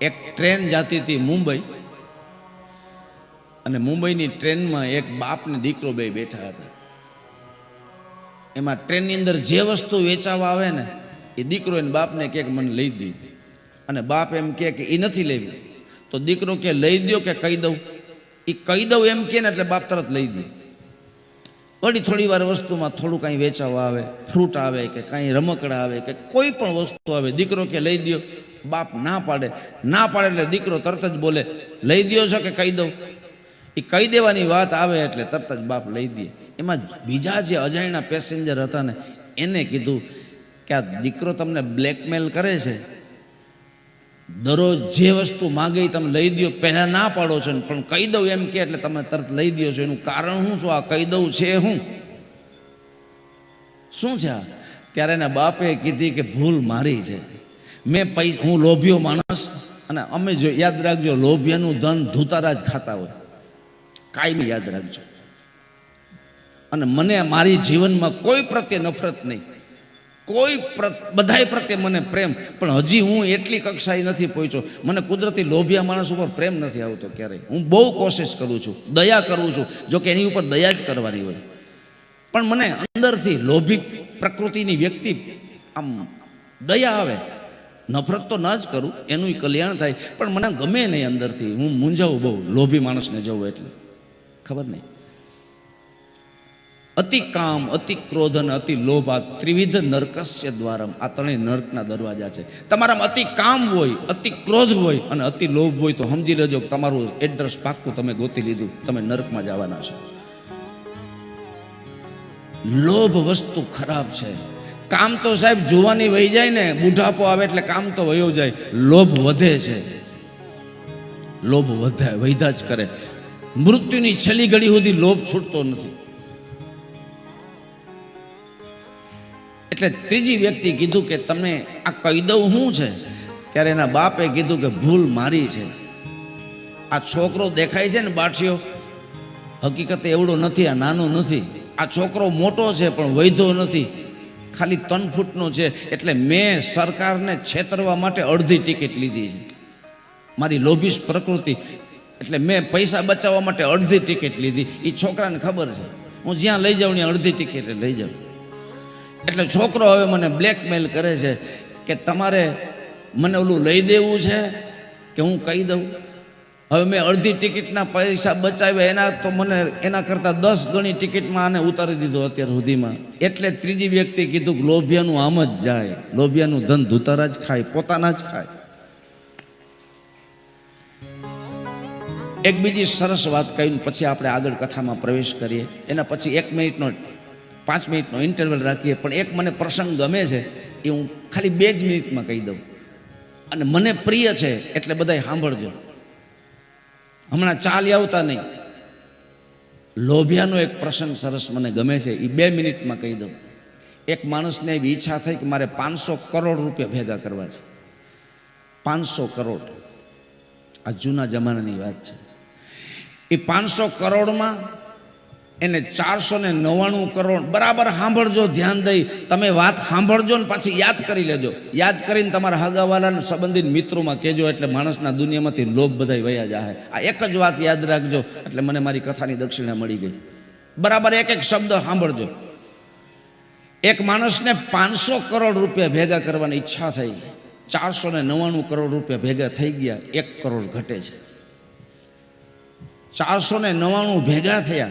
એક ટ્રેન જતી હતી મુંબઈ. અને મુંબઈની ટ્રેનમાં એક બાપ ને દીકરો બે બેઠા હતા. એમાં ટ્રેનની અંદર જે વસ્તુ વેચાવા આવે ને, એ દીકરો એને બાપને કે મને લઈ દે. અને બાપ એમ કે એ નથી લેવી. તો દીકરો કે લઈ દ્યો કે કહી દઉં? એ કહી દઉં એમ કે ને એટલે બાપ તરત લઈ દે. વળી થોડી વાર વસ્તુમાં થોડું કાંઈ વેચાવા આવે ફ્રૂટ આવે કે કાંઈ રમકડા આવે કે કોઈ પણ વસ્તુ આવે, દીકરો કે લઈ દ્યો, બાપ ના પાડે. ના પાડે એટલે દીકરો તરત જ બોલે, લઈ દ્યો છો કે કહી દઉં? એ કહી દેવાની વાત આવે એટલે તરત જ બાપ લઈ દે. એમાં બીજા જે અજાણ્યા પેસેન્જર હતા ને, એને કીધું કે આ દીકરો તમને બ્લેકમેલ કરે છે? દરરોજ જે વસ્તુ માગે તમે લઈ દો પહેલાં ના પાડો છો ને, પણ કહી દઉં એમ કે એટલે તમે તરત લઈ દો છો. એનું કારણ શું શું આ કહી દઉં છે હું. શું છે આ? ત્યારે એના બાપે કીધી કે ભૂલ મારી છે. મેં પૈસા, હું લોભ્યો માણસ અને અમે જો યાદ રાખજો, લોભ્યનું ધન ધૂતારા જ ખાતા હોય. કાયમી યાદ રાખજો. અને મને મારી જીવનમાં કોઈ પ્રત્યે નફરત નહીં. કોઈ બધાય પ્રત્યે મને પ્રેમ. પણ હજી હું એટલી કક્ષાએ નથી પહોંચ્યો. મને કુદરતી લોભિયા માણસ ઉપર પ્રેમ નથી આવતો ક્યારેય. હું બહુ કોશિશ કરું છું. દયા કરું છું. જો કે એની ઉપર દયા જ કરવાની હોય. પણ મને અંદરથી લોભી પ્રકૃતિની વ્યક્તિ આમ દયા આવે. નફરત તો ના જ કરું. એનું કલ્યાણ થાય. પણ મને ગમે નહીં અંદરથી. હું મૂંઝાવું બહુ. લોભી માણસને જવું એટલે. ખબર નહીં. અતિ કામ, અતિ ક્રોધ અને અતિ લોભ આ ત્રિવિધ નરકસ્ય દ્વારમ. આ ત્રણેય નર્કના દરવાજા છે. તમારામાં અતિ કામ હોય, અતિ ક્રોધ હોય અને અતિ લોભ હોય તો સમજી લેજો તમારું એડ્રેસ પાક્કું તમે ગોતી લીધું. તમે નર્કમાં જવાના છો. લોભ વસ્તુ ખરાબ છે. કામ તો સાહેબ જોવાની વહી જાય ને, બુઢાપો આવે એટલે કામ તો વયો જાય. લોભ વધે છે. લોભ વધે, વૈધા જ કરે. મૃત્યુની છેલ્લી ઘડી સુધી લોભ છૂટતો નથી. એટલે ત્રીજી વ્યક્તિ કીધું કે તમે આ કહી દઉં શું છે? ત્યારે એના બાપે કીધું કે ભૂલ મારી છે. આ છોકરો દેખાય છે ને બાઠિયો હકીકતે એવડો નથી, આ નાનો નથી. આ છોકરો મોટો છે પણ વૈધો નથી. ખાલી ત્રણ ફૂટનો છે. એટલે મેં સરકારને છેતરવા માટે અડધી ટિકિટ લીધી છે. મારી લોભીશ પ્રકૃતિ. એટલે મેં પૈસા બચાવવા માટે અડધી ટિકિટ લીધી. એ છોકરાને ખબર છે. હું જ્યાં લઈ જાઉં, ત્યાં અડધી ટિકિટ લઈ જાઉં. એટલે છોકરો હવે મને બ્લેકમેલ કરે છે કે તમારે મને ઓલું લઈ દેવું છે કે હું કહી દઉં? હવે મેં અડધી ટિકિટના પૈસા બચાવ્યા, એના તો મને એના કરતાં દસ ગણી ટિકિટમાં આને ઉતારી દીધો અત્યાર સુધીમાં. એટલે ત્રીજી વ્યક્તિ કીધું કે લોભિયાનું આમ જ જાય, લોભિયાનું ધન ધૂતારા જ ખાય, પોતાના જ ખાય. એક બીજી સરસ વાત કહીને પછી આપણે આગળ કથામાં પ્રવેશ કરીએ. એના પછી એક મિનિટનો પાંચ મિનિટનો ઇન્ટરવલ રાખીએ, પણ એક મને પ્રસંગ ગમે છે, એ હું ખાલી બે જ મિનિટમાં કહી દઉં. અને મને પ્રિય છે, એટલે બધાય સાંભળજો. હમણાં ચાલી આવતા નહીં. લોભિયાનો એક પ્રસંગ સરસ મને ગમે છે, એ બે મિનિટમાં કહી દઉં. એક માણસને એવી ઈચ્છા થઈ કે મારે પાંચસો કરોડ રૂપિયા ભેગા કરવા છે. પાંચસો કરોડ. આ જૂના જમાનાની વાત છે. એ પાંચસો કરોડમાં એને ચારસો ને નવ્વાણું કરોડ બરાબર સાંભળજો, ધ્યાન દઈ. તમે વાત સાંભળજો ને પાછી યાદ કરી લેજો. યાદ કરીને તમારા હગાવાલાને સંબંધિત મિત્રોમાં કહેજો, એટલે માણસના દુનિયામાંથી લોભ બધા વયા જાય આ એક જ વાત યાદ રાખજો, એટલે મને મારી કથાની દક્ષિણા મળી ગઈ. બરાબર એક એક શબ્દ સાંભળજો. એક માણસને પાંચસો કરોડ રૂપિયા ભેગા કરવાની ઈચ્છા થઈ. ચારસો ને નવ્વાણું કરોડ રૂપિયા ભેગા થઈ ગયા, એક કરોડ ઘટે છે. ચારસો ને નવ્વાણું ભેગા થયા.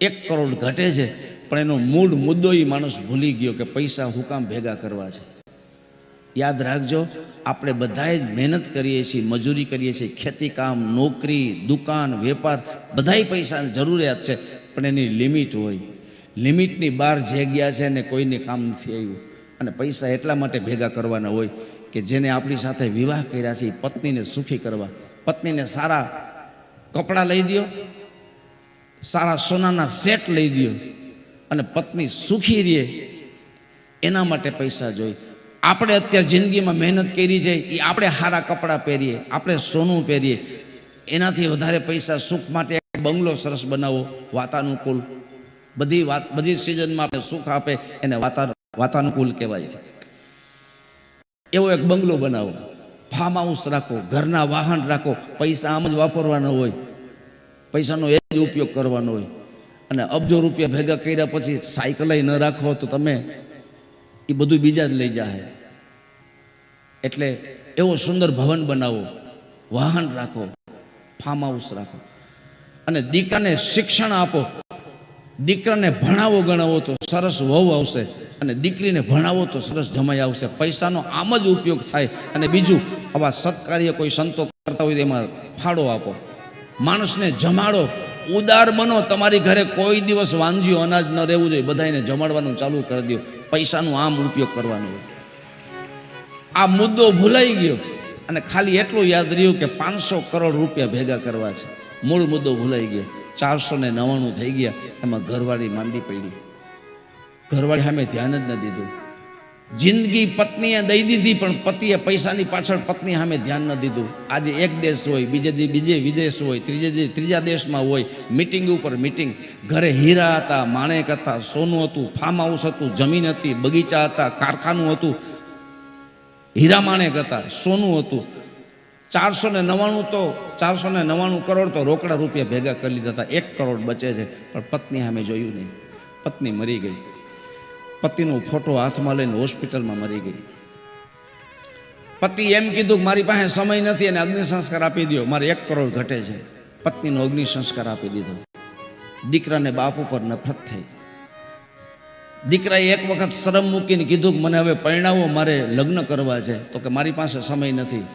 એક કરોડ ઘટે છે, પણ એનો મૂળ મુદ્દો એ માણસ ભૂલી ગયો કે પૈસા હુકામ ભેગા કરવા છે. યાદ રાખજો, આપણે બધાએ જ મહેનત કરીએ છીએ, મજૂરી કરીએ છીએ, ખેતી કામ, નોકરી, દુકાન, વેપાર, બધાય પૈસાની જરૂરિયાત છે, પણ એની લિમિટ હોય. લિમિટની બહાર જે ગયા છે ને કોઈને કામ નથી આવ્યું. અને પૈસા એટલા માટે ભેગા કરવાના હોય કે જેને આપણી સાથે વિવાહ કર્યા છે પત્નીને સુખી કરવા. પત્નીને સારા કપડાં લઈ દો સારા સોનાના સેટ લઈ દો અને પત્ની સુખી રહે. એના માટે પૈસા જોઈ. આપણે અત્યારે જિંદગીમાં મહેનત કરી છે એ આપણે સારા કપડાં પહેરીએ, આપણે સોનું પહેરીએ. એનાથી વધારે પૈસા સુખ માટે બંગલો સરસ બનાવો, વાતાનુકૂળ. બધી વાત, બધી સિઝનમાં આપણે સુખ આપે, એને વાતા, વાતાનુકૂળ કહેવાય છે. એવો એક બંગલો બનાવો. ફાર્મ હાઉસ રાખો, ઘરના વાહન રાખો, પૈસા આમ જ વાપરવાના હોય. પૈસાનો એ જ ઉપયોગ કરવાનો હોય. અને અબજો રૂપિયા ભેગા કર્યા પછી સાયકલ ન રાખો તો તમે એ બધું બીજા જ લઈ જાય એટલે એવો સુંદર ભવન બનાવો. વાહન રાખો ફાર્મ હાઉસ રાખો. અને દીકરાને શિક્ષણ આપો. દીકરાને ભણાવો ગણાવો તો સરસ વહુ આવશે. અને દીકરીને ભણાવો તો સરસ જમાઈ આવશે. પૈસાનો આમ જ ઉપયોગ થાય. અને બીજું, આવા સત્કાર્ય કોઈ સંતો કરતા હોય એમાં ફાળો આપો. માણસને જમાડો. ઉદાર બનો, તમારી ઘરે કોઈ દિવસ વાંજ્યું અનાજ ન રહેવું જોઈએ. બધાને જમાડવાનું ચાલુ કરી દો. પૈસાનો આમ ઉપયોગ કરવાનો આ મુદ્દો ભૂલાઈ ગયો. અને ખાલી એટલું યાદ રહ્યું કે પાંચસો કરોડ રૂપિયા ભેગા કરવા છે. મૂળ મુદ્દો ભૂલાઈ ગયો. ચારસો ને નવ્વાણું થઈ ગયા. એમાં ઘરવાળી માંદી પડી. ઘરવાળી સામે ધ્યાન જ ન દીધું. જિંદગી પત્નીએ દઈ દીધી, પણ પતિએ પૈસાની પાછળ પત્ની સામે ધ્યાન ન દીધું. આજે એક દેશ હોય, બીજે દી, બીજે વિદેશ હોય, ત્રીજે દી, ત્રીજા દેશમાં હોય મિટિંગ ઉપર મિટિંગ ઘરે હીરા હતા, માણેક હતા, સોનું હતું ફાર્મ હાઉસ હતું, જમીન હતી, બગીચા હતા, કારખાનું હતું. હીરા માણેક હતા, સોનું હતું. ચારસો ને નવ્વાણું તો, ચારસો ને નવ્વાણું કરોડ તો રોકડા રૂપિયા ભેગા કરી લીધા હતા. એક કરોડ બચે છે, પણ પત્ની સામે જોયું નહીં. પત્ની મરી ગઈ. પતિનો ફોટો હાથમાં લઈને હોસ્પિટલમાં મરી ગઈ. પતિ એમ કીધું કે મારી પાસે સમય નથી અને અગ્નિ સંસ્કાર આપી દો મારે એક કરોડ ઘટે છે. પત્નીનો અગ્નિ સંસ્કાર આપી દીધો. દીકરાને બાપ ઉપર નફરત થઈ. દીકરાએ એક વખત શરમ મૂકીને કીધું કે મને હવે પરિણામો મારે લગ્ન કરવા છે. તો કે મારી પાસે સમય નથી.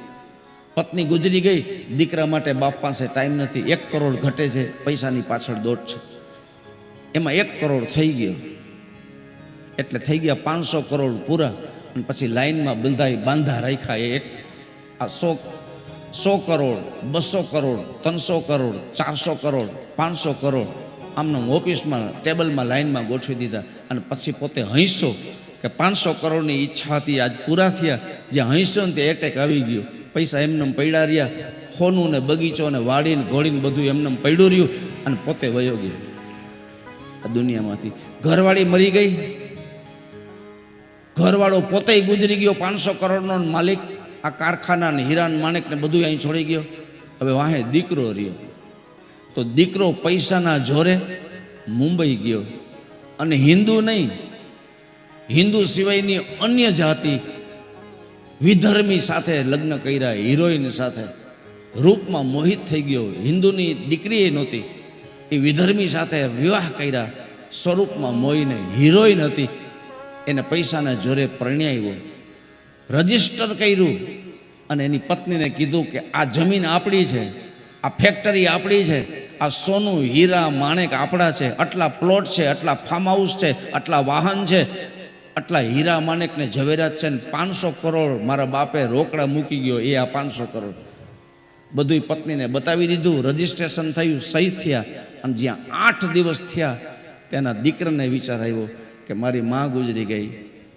પત્ની ગુજરી ગઈ. દીકરા માટે બાપ પાસે ટાઈમ નથી. એક કરોડ ઘટે છે. પૈસાની પાછળ દોટ છે. એમાં એક કરોડ થઈ ગયો. એટલે થઈ ગયા પાંચસો કરોડ પૂરા. અને પછી લાઈનમાં બંધાઈ બાંધા રાખ્યા. એક, આ સો સો કરોડ, બસો કરોડ, ત્રણસો કરોડ, ચારસો કરોડ, પાંચસો કરોડ આમને ઓફિસમાં, ટેબલમાં, લાઈનમાં ગોઠવી દીધા. અને પછી પોતે હંસો કે પાંચસો કરોડની ઈચ્છા હતી, આજ પૂરા થયા. જે હંસો ને તે એટેક આવી ગયો. પૈસા એમને પડ્યા રહ્યા. ખોનું ને બગીચો ને વાડીને ઘોડીને બધું એમને પડ્યું રહ્યું. અને પોતે વયો ગયો. આ દુનિયામાંથી. ઘરવાળી મરી ગઈ. ઘરવાળો પોતે ગુજરી ગયો, પાંચસો કરોડનો માલિક, આ કારખાના ને હીરાન માણેક ને બધું અહીં છોડી ગયો. હવે વાહે દીકરો રહ્યો. તો દીકરો પૈસાના જોરે મુંબઈ ગયો. અને હિન્દુ નહીં, હિન્દુ સિવાયની અન્ય જાતિ વિધર્મી સાથે લગ્ન કર્યા, હિરોઈન સાથે રૂપમાં મોહિત થઈ ગયો. હિન્દુની દીકરી એ નહોતી, એ વિધર્મી સાથે વિવાહ કર્યા, સ્વરૂપમાં મોહીને હિરોઈન હતી. એને પૈસાના જોરે પરણ્યાવ્યો રજિસ્ટર કર્યું અને એની પત્નીને કીધું કે આ જમીન આપણી છે, આ ફેક્ટરી આપણી છે, આ સોનું, હીરા, માણેક આપણા છે, આટલા પ્લોટ છે, આટલા ફાર્મ હાઉસ છે, આટલા વાહન છે, આટલા હીરા માણેકને ઝવેરાત છે ને પાંચસો કરોડ મારા બાપે રોકડા મૂકી ગયો, એ આ પાંચસો કરોડ. બધું પત્નીને બતાવી દીધું, રજીસ્ટ્રેશન થયું, સહી થયા અને જ્યાં આઠ દિવસ થયા, તેના દીકરાને વિચાર આવ્યો કે મારી માં ગુજરી ગઈ,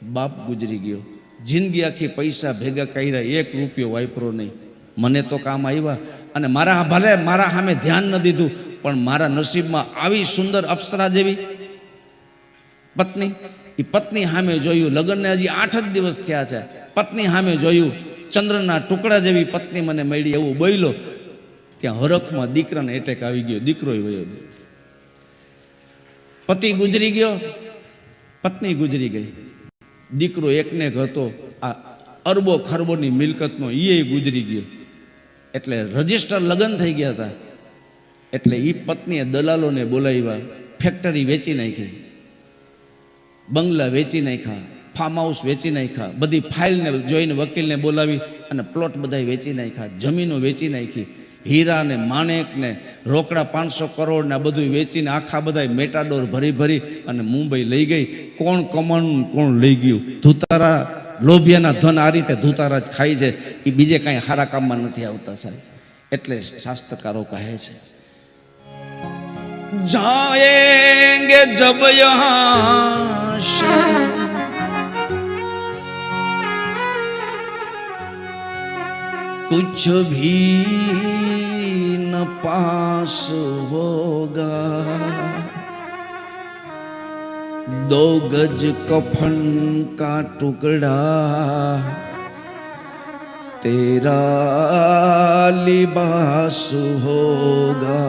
બાપ ગુજરી ગયો. જિંદગી આખી પૈસા ભેગા કર્યા, એક રૂપિયો વાપરો નહીં. મને તો કામ આવ્યા અને મારા ભલે મારા સામે ધ્યાન ન દીધું, પણ મારા નસીબમાં આવી સુંદર અપ્સરા જેવી પત્ની. એ પત્ની સામે જોયું, લગ્નને હજી આઠ જ દિવસ થયા છે. પત્ની સામે જોયું, ચંદ્રના ટુકડા જેવી પત્ની મને મળી, એવું બોલ્યો. ત્યાં હરખમાં દીકરાને એટેક આવી ગયો દીકરો વયો ગયો. પતિ ગુજરી ગયો પત્ની ગુજરી ગઈ. દીકરો એકને એક હતો. આ અરબો ખરબોની મિલકતનો એ ગુજરી ગયો. એટલે રજિસ્ટર લગ્ન થઈ ગયા હતા. એટલે એ પત્નીએ દલાલોને બોલાવ્યા, ફેક્ટરી વેચી નાખી. બંગલા વેચી નાખ્યા ફાર્મ હાઉસ વેચી નાખ્યા, બધી ફાઇલને જોઈને વકીલને બોલાવી અને પ્લોટ બધા વેચી નાખ્યા, જમીનો વેચી નાખી. હીરા ને માણેક ને રોકડા પાંચસો કરોડ ને આ બધું વેચીને આખા બધા મેટાડોર ભરી ભરી અને મુંબઈ લઈ ગઈ કોણ કમાણું ને કોણ લઈ ગયું ધુતારા લોભિયાના ધન આ રીતે ધુતારા જ ખાય છે એ બીજે કાંઈ સારા કામમાં નથી આવતા સાહેબ એટલે શાસ્ત્રકારો કહે છે જાએંગે જબ યહાં से कुछ भी पास होगा। दो गज कफन का टुकड़ा तेरा लिबास होगा।